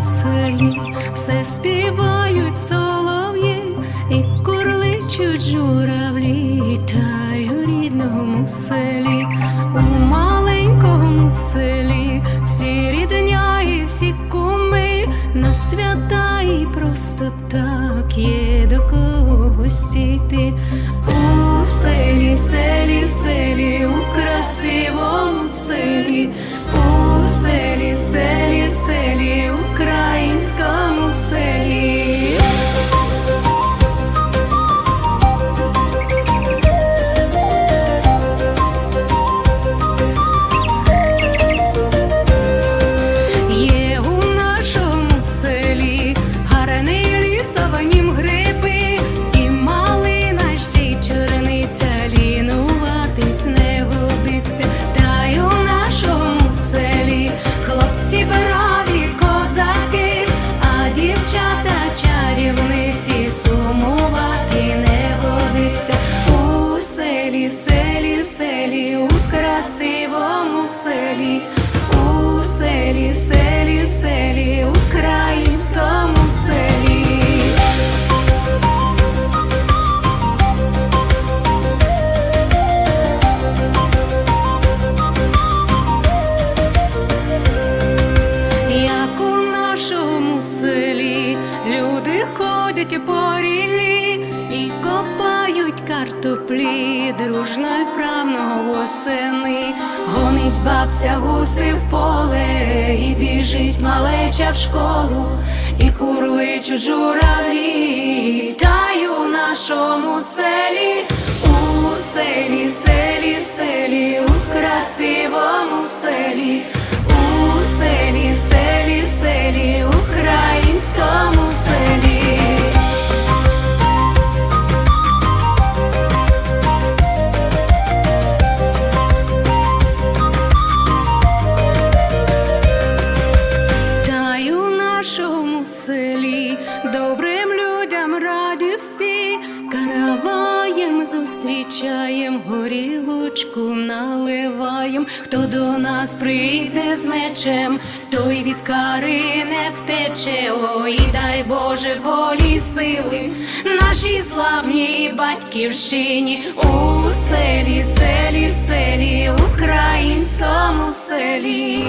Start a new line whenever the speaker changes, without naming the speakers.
селі, все співають солов'ї і курличуть журавлі, та й у рідному селі, у маленькому селі, всі рідня і всі куми, на свята і просто так є до кого гостіти. У селі, селі, селі, у селі. У селі, селі, селі, українському селі. Як у нашому селі люди ходять по ріллі і картоплі, дружно й вправно восени, гонить бабця гуси в поле, і біжить малеча в школу, і курличуть журавлі, Таю нашому селі, у селі, селі, селі, нашому селі добрим людям раді всі, караваєм зустрічаєм, горілочку наливаєм. Хто до нас прийде з мечем, той від кари не втече. Ой, дай Боже волі сили, нашій славній батьківщині у селі, селі, селі, українському селі.